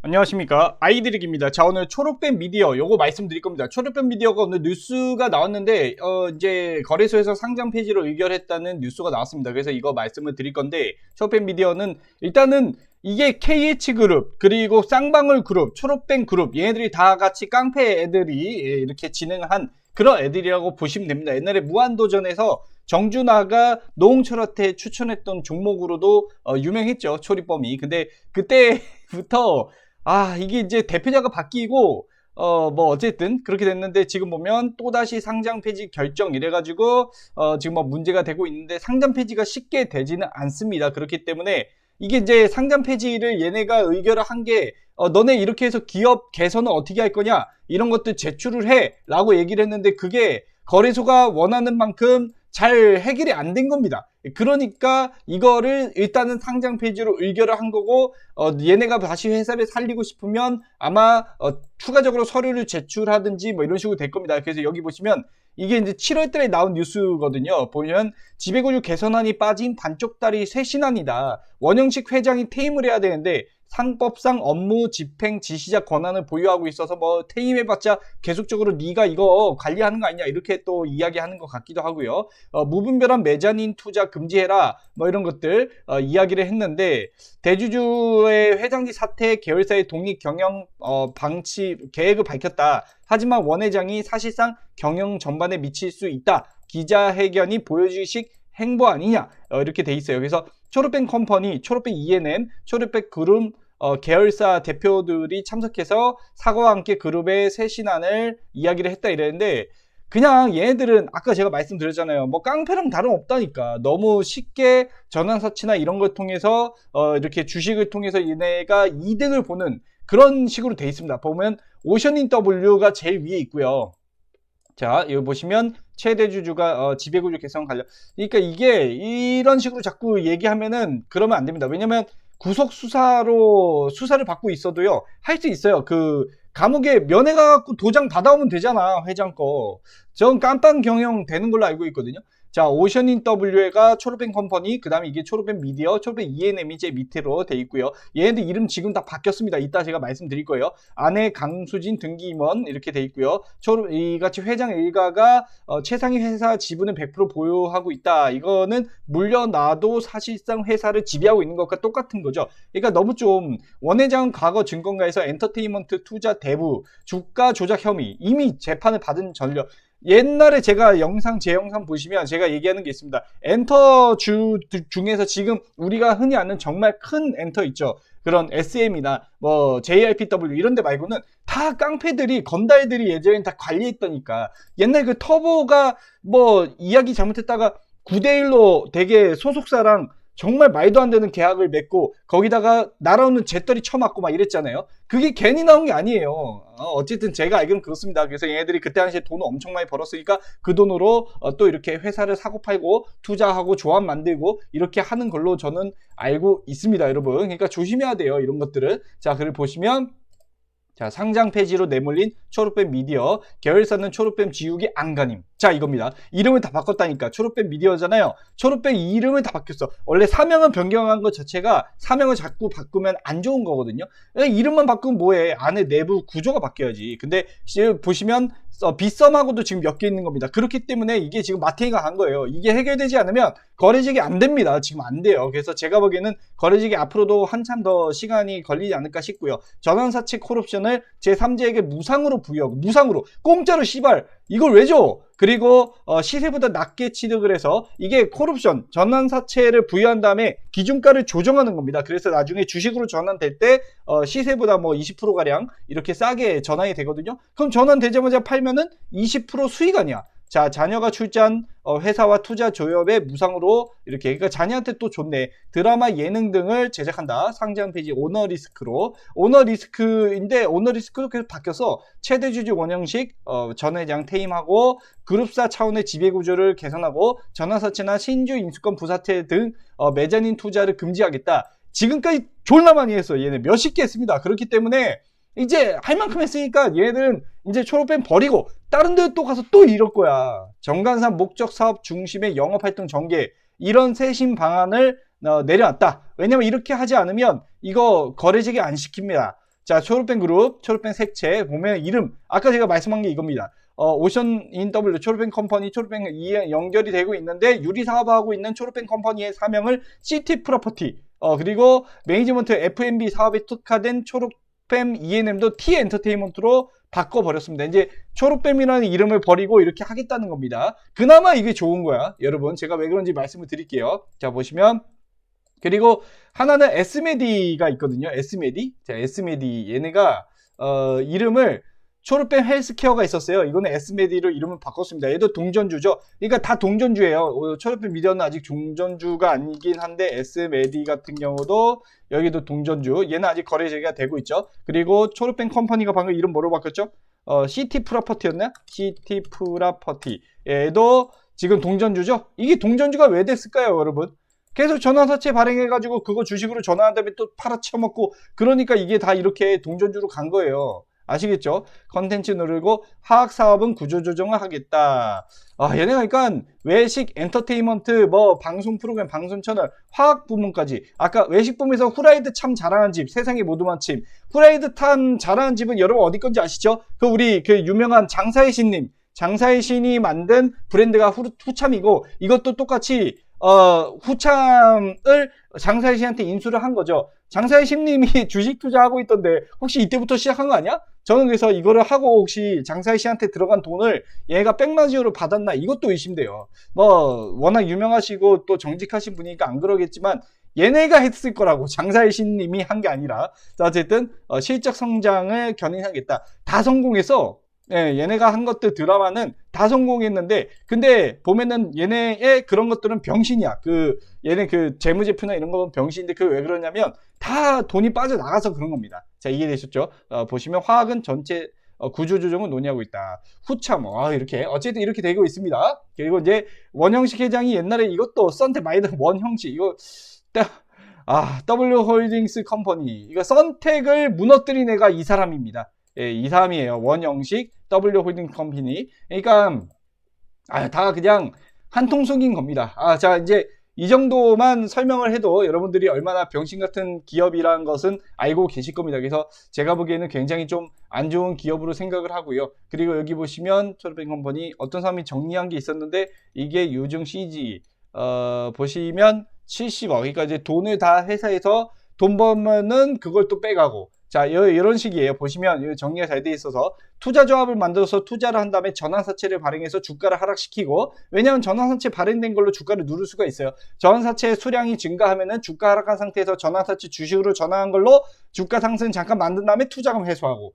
안녕하십니까. 아이드릭입니다. 자 오늘 초록뱀 미디어 요거 말씀드릴 겁니다. 초록뱀 미디어가 오늘 뉴스가 나왔는데 어 이제 거래소에서 상장 폐지로 의결했다는 뉴스가 나왔습니다. 그래서 이거 말씀을 드릴 건데 초록뱀 미디어는 일단은 이게 KH그룹 그리고 쌍방울 그룹 초록뱀 그룹 얘네들이 다 같이 깡패 애들이 예, 이렇게 진행한 그런 애들이라고 보시면 됩니다. 옛날에 무한도전에서 정준하가 노홍철한테 추천했던 종목으로도 어, 유명했죠. 초리범이. 근데 그때부터 아 이게 이제 대표자가 바뀌고 어 뭐 어쨌든 그렇게 됐는데 지금 보면 또다시 상장 폐지 결정 이래가지고 어 지금 뭐 문제가 되고 있는데 상장 폐지가 쉽게 되지는 않습니다. 그렇기 때문에 이게 이제 상장 폐지를 얘네가 의결을 한 게 어, 너네 이렇게 해서 기업 개선은 어떻게 할 거냐? 이런 것들 제출을 해 라고 얘기를 했는데 그게 거래소가 원하는 만큼 잘 해결이 안 된 겁니다. 그러니까 이거를 일단은 상장 폐지로 의결을 한 거고 어, 얘네가 다시 회사를 살리고 싶으면 아마 어, 추가적으로 서류를 제출하든지 뭐 이런 식으로 될 겁니다. 그래서 여기 보시면 이게 이제 7월 달에 나온 뉴스거든요. 보면 지배구조 개선안이 빠진 반쪽 다리 쇄신안이다. 원영식 회장이 퇴임을 해야 되는데 상법상 업무 집행 지시자 권한을 보유하고 있어서 뭐 퇴임해봤자 계속적으로 네가 이거 관리하는 거 아니냐 이렇게 또 이야기하는 것 같기도 하고요. 어, 무분별한 매자닌 투자 금지해라 뭐 이런 것들 어, 이야기를 했는데 대주주의 회장직 사퇴 계열사의 독립 경영 어, 방치 계획을 밝혔다. 하지만 원 회장이 사실상 경영 전반에 미칠 수 있다. 기자회견이 보여주식 행보 아니냐 어, 이렇게 돼 있어요. 그래서 초록뱅 컴퍼니, 초록뱅 ENM, 초록뱅 그룹 어, 계열사 대표들이 참석해서 사과와 함께 그룹의 새 신안을 이야기를 했다 이랬는데 그냥 얘네들은 아까 제가 말씀드렸잖아요. 뭐 깡패랑 다름없다니까. 너무 쉽게 전환사치나 이런 걸 통해서 어, 이렇게 주식을 통해서 얘네가 이득을 보는 그런 식으로 돼 있습니다. 보면 오션인 W가 제일 위에 있고요. 자, 여기 보시면 최대 주주가 어, 지배구조 개선 관련. 그러니까 이게 이런 식으로 자꾸 얘기하면은 그러면 안 됩니다. 왜냐면 구속 수사로 수사를 받고 있어도요 할 수 있어요. 그 감옥에 면회 가갖고 도장 받아오면 되잖아 회장 거. 전 깜빵 경영 되는 걸로 알고 있거든요. 자, 오션인 W가 초록뱅 컴퍼니, 그 다음에 이게 초록뱅 미디어, 초록뱅 ENM이 제 밑으로 돼 있고요. 얘네들 이름 지금 다 바뀌었습니다. 이따 제가 말씀드릴 거예요. 아내 강수진 등기 임원 이렇게 돼 있고요. 초록, 이같이 회장 일가가 어, 최상위 회사 지분을 100% 보유하고 있다. 이거는 물려놔도 사실상 회사를 지배하고 있는 것과 똑같은 거죠. 그러니까 너무 좀 원회장 과거 증권가에서 엔터테인먼트 투자 대부 주가 조작 혐의 이미 재판을 받은 전력 옛날에 제가 영상 제 영상 보시면 제가 얘기하는 게 있습니다. 엔터 주 중에서 지금 우리가 흔히 아는 정말 큰 엔터 있죠. 그런 SM이나 뭐 JRPW 이런 데 말고는 다 깡패들이 건달들이 예전엔 다 관리했다니까. 옛날 그 터보가 뭐 이야기 잘못했다가 9대 1로 되게 소속사랑 정말 말도 안 되는 계약을 맺고 거기다가 날아오는 재떨이 쳐맞고 막 이랬잖아요. 그게 괜히 나온 게 아니에요. 어, 쨌든 제가 알기로는 그렇습니다. 그래서 얘네들이 그때 당시에 돈을 엄청 많이 벌었으니까 그 돈으로 어, 또 이렇게 회사를 사고 팔고 투자하고 조합 만들고 이렇게 하는 걸로 저는 알고 있습니다, 여러분. 그러니까 조심해야 돼요, 이런 것들은. 자, 그걸 보시면 자, 상장 폐지로 내몰린 초록뱀 미디어, 계열사는 초록뱀 지우기 안가님. 자, 이겁니다. 이름을 다 바꿨다니까. 초록뱀 미디어잖아요. 초록뱀 이름을 다 바뀌었어. 원래 사명을 변경한 것 자체가 사명을 자꾸 바꾸면 안 좋은 거거든요. 이름만 바꾸면 뭐해. 안에 내부 구조가 바뀌어야지. 근데 보시면 어, 빗썸하고도 지금 엮여 있는 겁니다. 그렇기 때문에 이게 지금 마탱이가 간 거예요. 이게 해결되지 않으면 거래직이 안 됩니다. 지금 안 돼요. 그래서 제가 보기에는 거래직이 앞으로도 한참 더 시간이 걸리지 않을까 싶고요. 전환사채 콜옵션을 제3자에게 무상으로 부여, 무상으로, 공짜로 씨발, 이걸 왜 줘? 그리고 어, 시세보다 낮게 취득을 해서 이게 콜옵션 전환사채를 부여한 다음에 기준가를 조정하는 겁니다. 그래서 나중에 주식으로 전환될 때 어, 시세보다 뭐 20% 가량 이렇게 싸게 전환이 되거든요. 그럼 전환되자마자 팔면은 20% 수익 아니야. 자, 자녀가 출자한 어, 회사와 투자 조협에 무상으로 이렇게 그러니까 자녀한테 또 좋네. 드라마 예능 등을 제작한다. 상장 페이지 오너 리스크로. 오너 리스크인데 오너 리스크도 계속 바뀌어서 최대 주주 원형식 어, 전 회장 퇴임하고 그룹사 차원의 지배 구조를 개선하고 전화사채나 신주 인수권 부사채 등 어, 매자닌 투자를 금지하겠다. 지금까지 졸라 많이 했어. 얘네 몇십 개 했습니다. 그렇기 때문에 이제 할 만큼 했으니까 얘네들은 이제 초록펜 버리고 다른 데 또 가서 또 이럴 거야. 정관산 목적 사업 중심의 영업 활동 전개 이런 세신 방안을 어, 내려놨다. 왜냐면 이렇게 하지 않으면 이거 거래직이 안 시킵니다. 자, 초록펜 그룹, 초록펜 색채 보면 이름 아까 제가 말씀한 게 이겁니다. 어, 오션 인W 초록펜 컴퍼니 초록펜 이 연결이 되고 있는데 유리 사업하고 있는 초록펜 컴퍼니의 사명을 시티 프로퍼티 어, 그리고 매니지먼트 F&B 사업에 특화된 초록펜 E&M도 T 엔터테인먼트로 바꿔버렸습니다. 이제 초록뱀이라는 이름을 버리고 이렇게 하겠다는 겁니다. 그나마 이게 좋은 거야. 여러분, 제가 왜 그런지 말씀을 드릴게요. 자, 보시면. 그리고 하나는 S메디가 있거든요. S메디. 자, S메디. 얘네가, 어, 이름을 초록뱀 헬스케어가 있었어요. 이거는 S메디로 이름을 바꿨습니다. 얘도 동전주죠. 그러니까 다 동전주예요. 어, 초록뱀 미디어는 아직 동전주가 아니긴 한데 S메디 같은 경우도 여기도 동전주. 얘는 아직 거래제가 되고 있죠. 그리고 초록뱀 컴퍼니가 방금 이름 뭐로 바꿨죠? 어, 시티 프라퍼티였나? 시티 프라퍼티. 얘도 지금 동전주죠? 이게 동전주가 왜 됐을까요, 여러분? 계속 전환사채 발행해가지고 그거 주식으로 전환한 다음에 또 팔아쳐먹고 그러니까 이게 다 이렇게 동전주로 간 거예요. 아시겠죠? 컨텐츠 누르고 화학 사업은 구조 조정을 하겠다. 아, 얘네가 그러니까 외식 엔터테인먼트 뭐 방송 프로그램 방송 채널 화학 부문까지 아까 외식 부문에서 후라이드 참 잘하는 집 세상의 모두만 침 후라이드 참 잘하는 집은 여러분 어디 건지 아시죠? 그 우리 그 유명한 장사의 신님 장사의 신이 만든 브랜드가 후, 후참이고 이것도 똑같이 어, 후참을 장사의 신한테 인수를 한 거죠. 장사의 신님이 주식 투자하고 있던데 혹시 이때부터 시작한 거 아니야? 저는 그래서 이거를 하고 혹시 장사의 씨한테 들어간 돈을 얘가 백마지오로 받았나 이것도 의심돼요. 뭐 워낙 유명하시고 또 정직하신 분이니까 안 그러겠지만 얘네가 했을 거라고 장사의 신님이 한 게 아니라 자 어쨌든 어, 실적 성장을 견인하겠다. 다 성공해서 예, 얘네가 한 것들 드라마는 다 성공했는데 근데 보면은 얘네의 그런 것들은 병신이야. 그 얘네 그 재무제표나 이런 거 보면 병신인데 그 왜 그러냐면 다 돈이 빠져나가서 그런 겁니다. 자 이해되셨죠? 어, 보시면 화학은 전체 어, 구조조정을 논의하고 있다. 후참, 아, 이렇게. 어쨌든 이렇게 되고 있습니다. 그리고 이제 원형식 회장이 옛날에 이것도 썬테 마이드 원형식, 이거, 아, W 홀딩스 컴퍼니. 이거 선택을 무너뜨린 애가 이 사람입니다. 예, 이 사람이에요. 원형식 W 홀딩 컴퍼니. 그러니까, 아, 다 그냥 한통 속인 겁니다. 아, 자, 이제 이 정도만 설명을 해도 여러분들이 얼마나 병신 같은 기업이라는 것은 알고 계실 겁니다. 그래서 제가 보기에는 굉장히 좀 안 좋은 기업으로 생각을 하고요. 그리고 여기 보시면 초록뱅 컴퍼니 어떤 사람이 정리한 게 있었는데 이게 유증 CG 어, 보시면 70억 그러니까 이제 돈을 다 회사에서 돈 벌면은 그걸 또 빼가고 자, 이런 식이에요. 보시면 정리가 잘 돼 있어서 투자 조합을 만들어서 투자를 한 다음에 전환사채를 발행해서 주가를 하락시키고 왜냐하면 전환사채 발행된 걸로 주가를 누를 수가 있어요. 전환사채 수량이 증가하면은 주가 하락한 상태에서 전환사채 주식으로 전환한 걸로 주가 상승 잠깐 만든 다음에 투자금 회수하고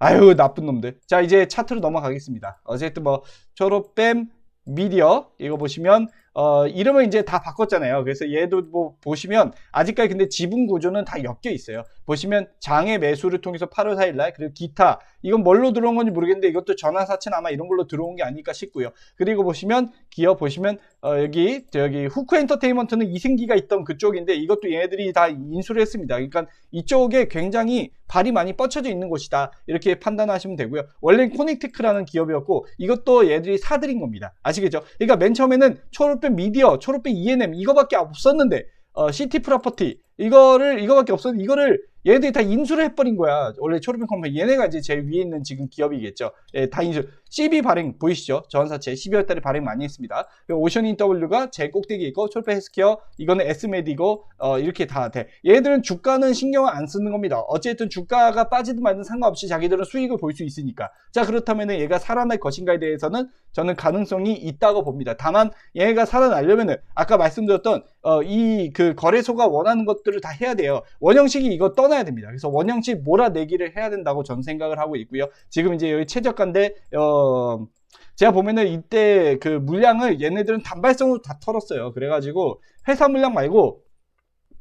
아유 나쁜 놈들. 자 이제 차트로 넘어가겠습니다. 어쨌든 뭐 초록뱀 미디어 이거 보시면 어, 이름을 이제 다 바꿨잖아요. 그래서 얘도 뭐 보시면 아직까지 근데 지분 구조는 다 엮여 있어요. 보시면 장의 매수를 통해서 8월 4일 날 그리고 기타 이건 뭘로 들어온 건지 모르겠는데 이것도 전환 사채는 아마 이런 걸로 들어온 게 아닐까 싶고요. 그리고 보시면 기업 보시면 어, 여기 여기 후크 엔터테인먼트는 이승기가 있던 그쪽인데 이것도 얘네들이 다 인수를 했습니다. 그러니까 이쪽에 굉장히 발이 많이 뻗쳐져 있는 곳이다. 이렇게 판단하시면 되고요. 원래 코닉테크라는 기업이었고 이것도 얘들이 사들인 겁니다. 아시겠죠? 그러니까 맨 처음에는 초록빛 미디어, 초록빛 E&M 이거밖에 없었는데 어, 시티 프로퍼티 이거를 이거밖에 없었는데 이거를 얘네들이 다 인수를 해버린 거야. 원래 초록빛 컴퍼니 얘네가 이제 제일 위에 있는 지금 기업이겠죠. 예, 다 인수. CB 발행 보이시죠? 전사채 12월 달에 발행 많이 했습니다. 오션 인W가 제일 꼭대기에 있고 초록빛 헬스케어 이거는 S메디고 어, 이렇게 다 돼. 얘네들은 주가는 신경을 안 쓰는 겁니다. 어쨌든 주가가 빠지든 말든 상관없이 자기들은 수익을 볼 수 있으니까. 자 그렇다면 얘가 살아날 것인가에 대해서는 저는 가능성이 있다고 봅니다. 다만 얘가 살아나려면은 아까 말씀드렸던 어, 이 그 거래소가 원하는 것들을 다 해야 돼요. 원형식이 이거 떠나야 됩니다. 그래서 원형식 몰아내기를 해야 된다고 전 생각을 하고 있고요. 지금 이제 여기 최저가인데 어, 제가 보면은 이때 그 물량을 얘네들은 단발성으로 다 털었어요. 그래가지고 회사 물량 말고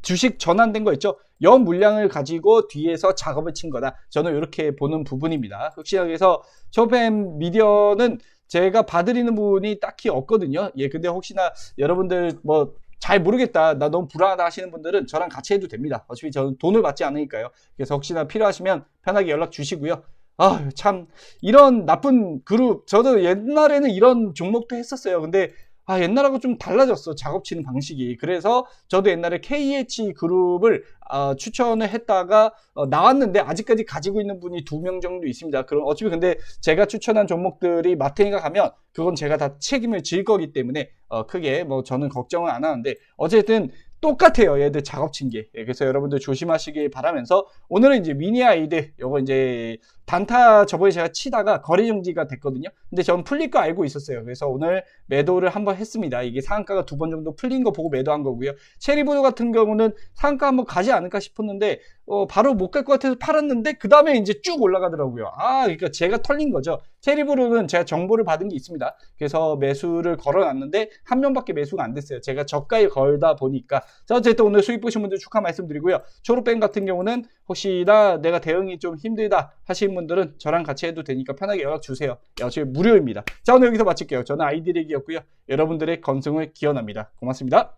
주식 전환된 거 있죠? 연 물량을 가지고 뒤에서 작업을 친 거다. 저는 이렇게 보는 부분입니다. 혹시나 그래서 초뱀 미디어는 제가 봐드리는 부분이 딱히 없거든요. 예, 근데 혹시나 여러분들 뭐 잘 모르겠다. 나 너무 불안하다 하시는 분들은 저랑 같이 해도 됩니다. 어차피 저는 돈을 받지 않으니까요. 그래서 혹시나 필요하시면 편하게 연락 주시고요. 아, 참 이런 나쁜 그룹 저도 옛날에는 이런 종목도 했었어요. 근데 아, 옛날하고 좀 달라졌어. 작업치는 방식이. 그래서 저도 옛날에 KH 그룹을 어, 추천을 했다가 어, 나왔는데 아직까지 가지고 있는 분이 두 명 정도 있습니다. 그럼 어차피 근데 제가 추천한 종목들이 마탱이가 가면 그건 제가 다 책임을 질 거기 때문에 어, 크게 뭐 저는 걱정은 안 하는데 어쨌든 똑같아요. 얘들 작업친 게. 예, 그래서 여러분들 조심하시길 바라면서 오늘은 이제 미니 아이들 요거 이제 단타 저번에 제가 치다가 거래 정지가 됐거든요. 근데 저는 풀릴 거 알고 있었어요. 그래서 오늘 매도를 한번 했습니다. 이게 상한가가 두 번 정도 풀린 거 보고 매도한 거고요. 체리브루 같은 경우는 상한가 한번 가지 않을까 싶었는데 어, 바로 못 갈 것 같아서 팔았는데 그 다음에 이제 쭉 올라가더라고요. 아, 그러니까 제가 털린 거죠. 체리브루는 제가 정보를 받은 게 있습니다. 그래서 매수를 걸어놨는데 한 명밖에 매수가 안 됐어요. 제가 저가에 걸다 보니까 자 어쨌든 오늘 수익 보신 분들 축하 말씀드리고요. 초록뱅 같은 경우는 혹시나 내가 대응이 좀 힘들다 하시는 분들은 저랑 같이 해도 되니까 편하게 연락 주세요. 어차피 무료입니다. 자 오늘 여기서 마칠게요. 저는 아이디렉이었고요. 여러분들의 건승을 기원합니다. 고맙습니다.